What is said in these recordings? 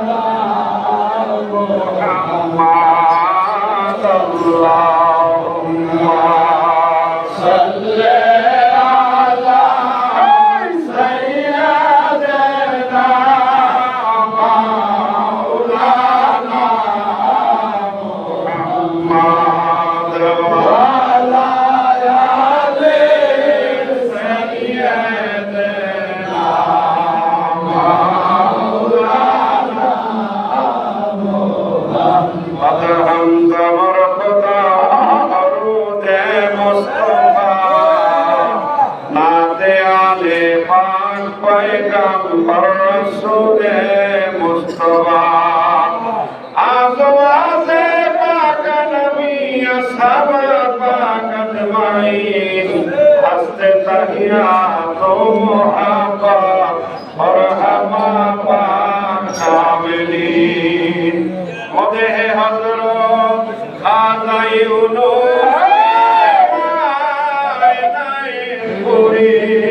محمد اللهم الحمد খাজা ইউনুস পুরি মদে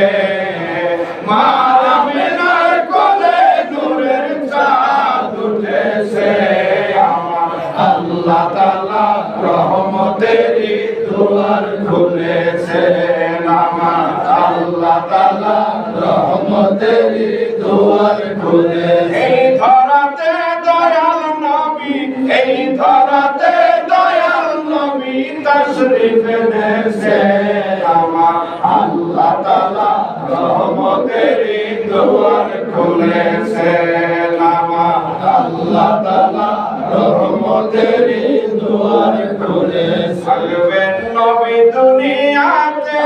তাআলা রহমতেরই দুয়ার খুলেছে এই ধরাতে দয়াল নবী এই ধরাতে দয়াল নবী তশরিফ এনেছে আমার আল্লাহ তাআলা রহমতেরই দুয়ার খুলেছে আমার আল্লাহ তাআলা রহমতেরই দুয়ার খুলেছে সালবেন নবী দুনিয়াতে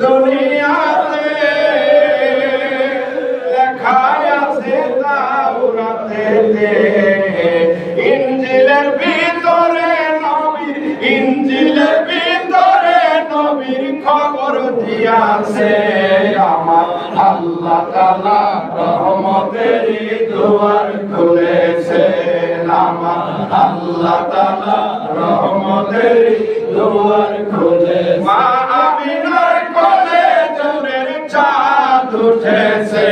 দুনিয়াতে লেখা আছে তাওরাতেতে ইনজিলের ভিতরে নবী, ইনজিলের ভিতরে নবীর খবর দিয়াছে। আমার আল্লাহ তাআলা রহমতেরই দুয়ার খুলেছে আমার আল্লাহ তাআলা রহমতেরই দুয়ার খুলেছে। উঠেছে।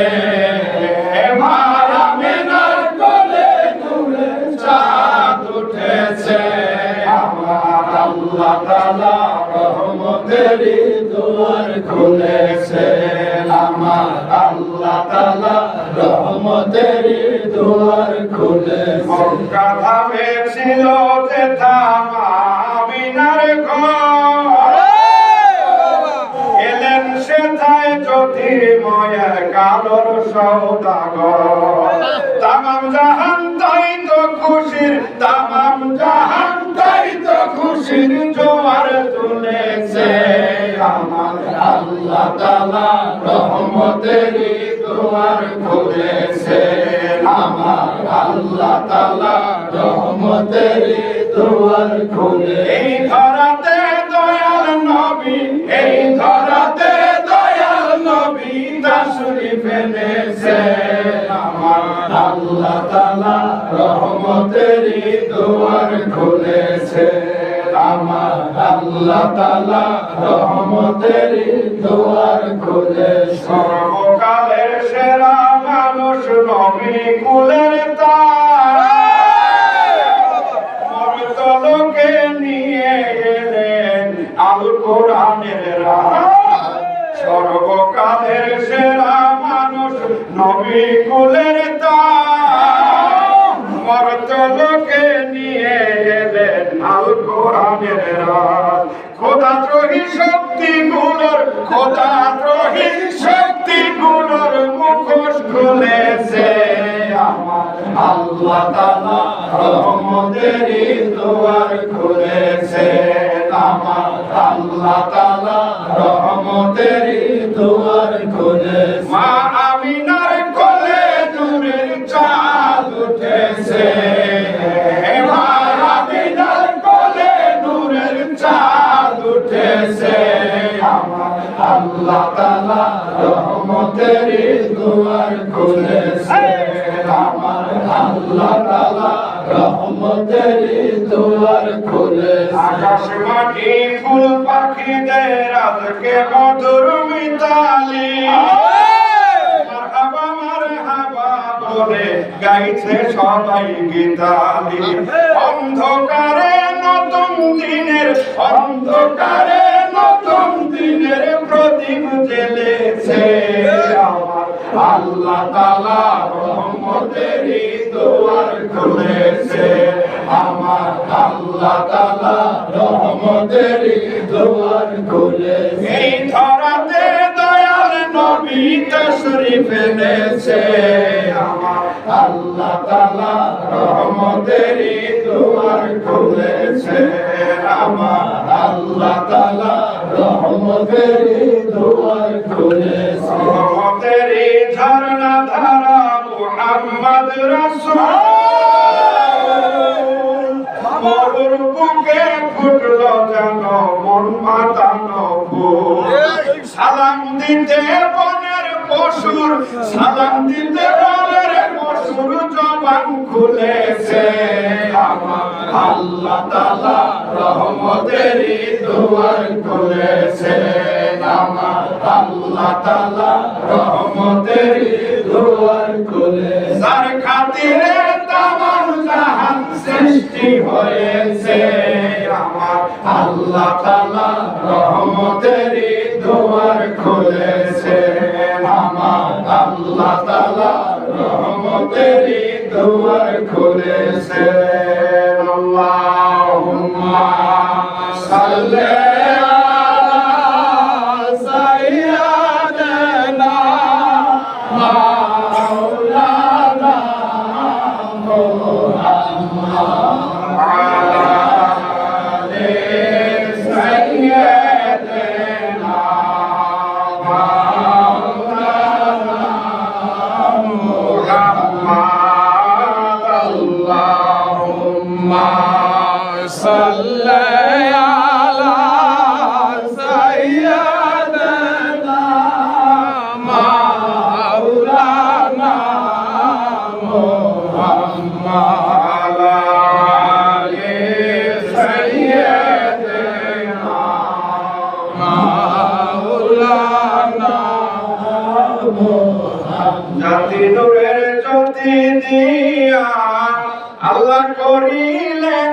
মা আমিনার কোলে জোরের চাঁদ উঠেছে। আমার আল্লাহ তাআলা রহমতেরই দুয়ার খুলেছে আমার আল্লাহ তাআলা রহমতেরই দুয়ার খুলেছে মক্কা ধামে ছিল তামাম জাহান তাই তো খুশির জাহান তাই তো খুশির জোয়ার তুলেছে। আমার আল্লাহ তাআলা রহমতেরই দুয়ার খুলেছে। আমার আল্লাহ তাআলা রহমতেরই দুয়ার খুলে এই ধরাতে দয়াল নবী, এই ধরাতে ফেলেছে আমার আল্লাহ তালা রহমতেরই দুয়ার খুলেছে। আমার আল্লাহ তালা রহমতেরই দুয়ার খুলে সর্বকালের সেরা মানুষ নবী কুলের তার। নবী কুলের তার মর্তলোকে নিয়ে এলেন আল কোরআনের শক্তি গুলোর খোদা দ্রোহী শক্তি গুলোর মুখোশ খুলেছে আল্লাহ তাআলা। রহমতেরই দুয়ার খুলেছে আমার আল্লাহ তাআলা। রহমতেরই দুয়ার খুলেছে। সবাই গীতালি। অন্ধকারে নতুন দিনের, অন্ধকারে নতুন দিনের প্রদীপ জ্বেলেছে। আমার আল্লাহ তাআলা রহমতেরই দুয়ার খুলেছে। আমার আল্লাহ তাআলা রহমতেরই দুয়ার খুলেছে। এই ধরাতে দয়াল নবী তশরিফ এনেছে। আমার আল্লাহ তাআলা রহমতেরই দুয়ার খুলেছে আমার। আল্লাহ রহমতেরই দুয়ার খুলেছে। ঝরনা ধারা মুহাম্মদ রাসূল। মরুর বুকে ফুটলো যেন মন মাতানো সালাম দিতে বনের পশুর, সালাম দিতে আমার আল্লাহ তাআলা রহমতেরই দুয়ার খুলেছে। যার খাতিরে তামাম সৃষ্টি হয়েছে। আমার আল্লাহ তাআলা রহমতেরই দুয়ার খুলেছে। আমার আল্লাহ তাআলা রহমতেরই দুয়ার খুলেছে জাতি নূরের জ্যোতি দিয়া আল্লাহ করিলেন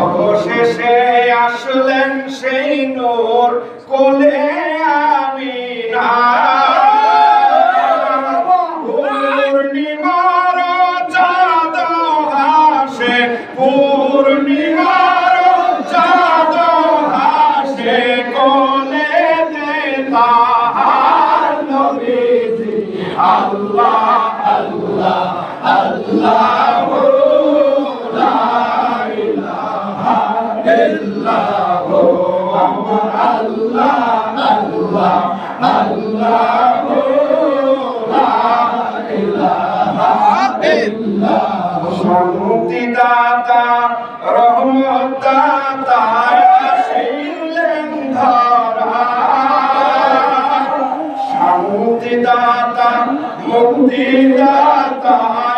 অবশেষে আসলেন সেই নৌ মুক্তি দাতা।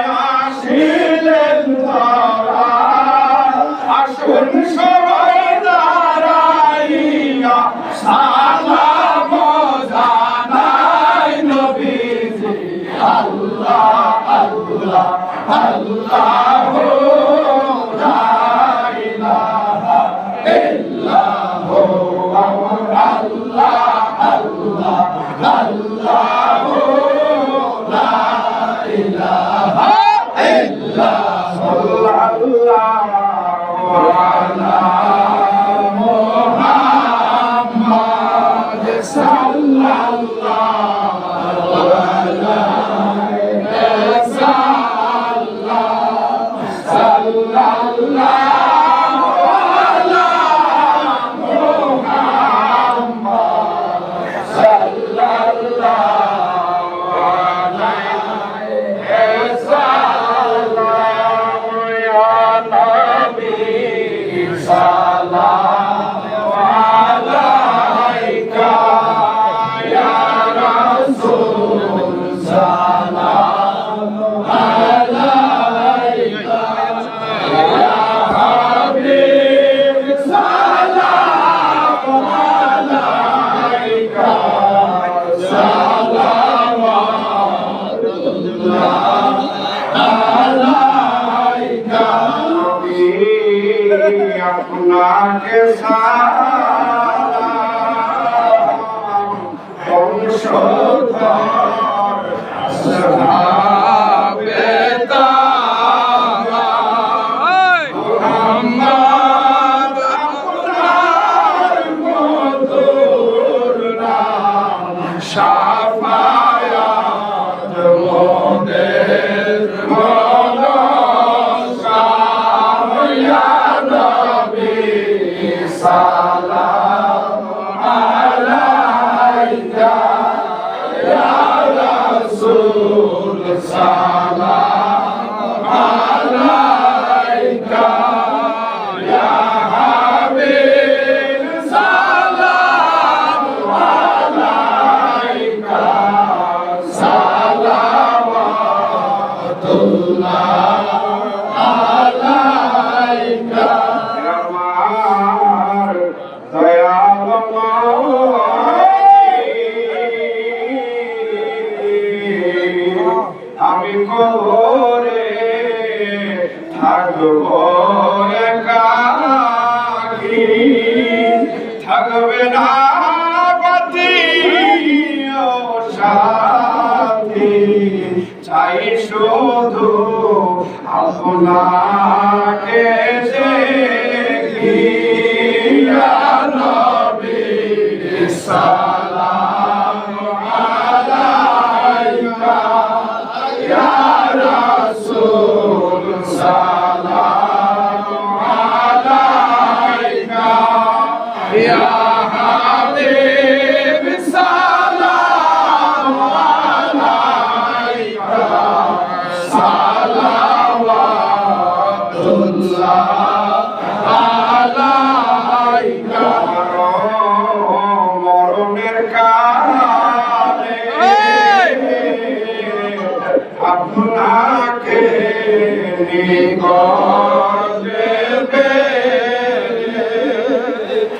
আপনাকে সালাম বংশধর Amém. Ya Allah. আপনাকে নিগলে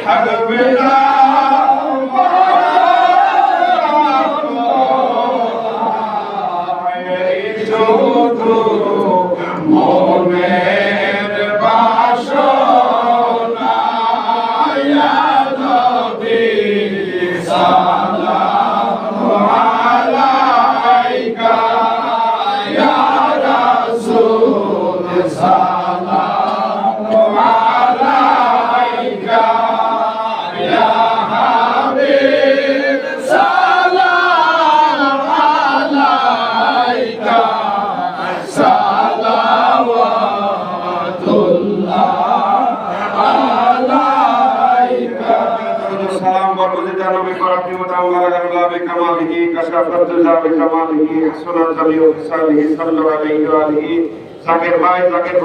থাকবে না। بكماله كشافة الجاه بكماله حسن الجميع بحسانه صلى الله عليه وآله জাকের ভাই জাকের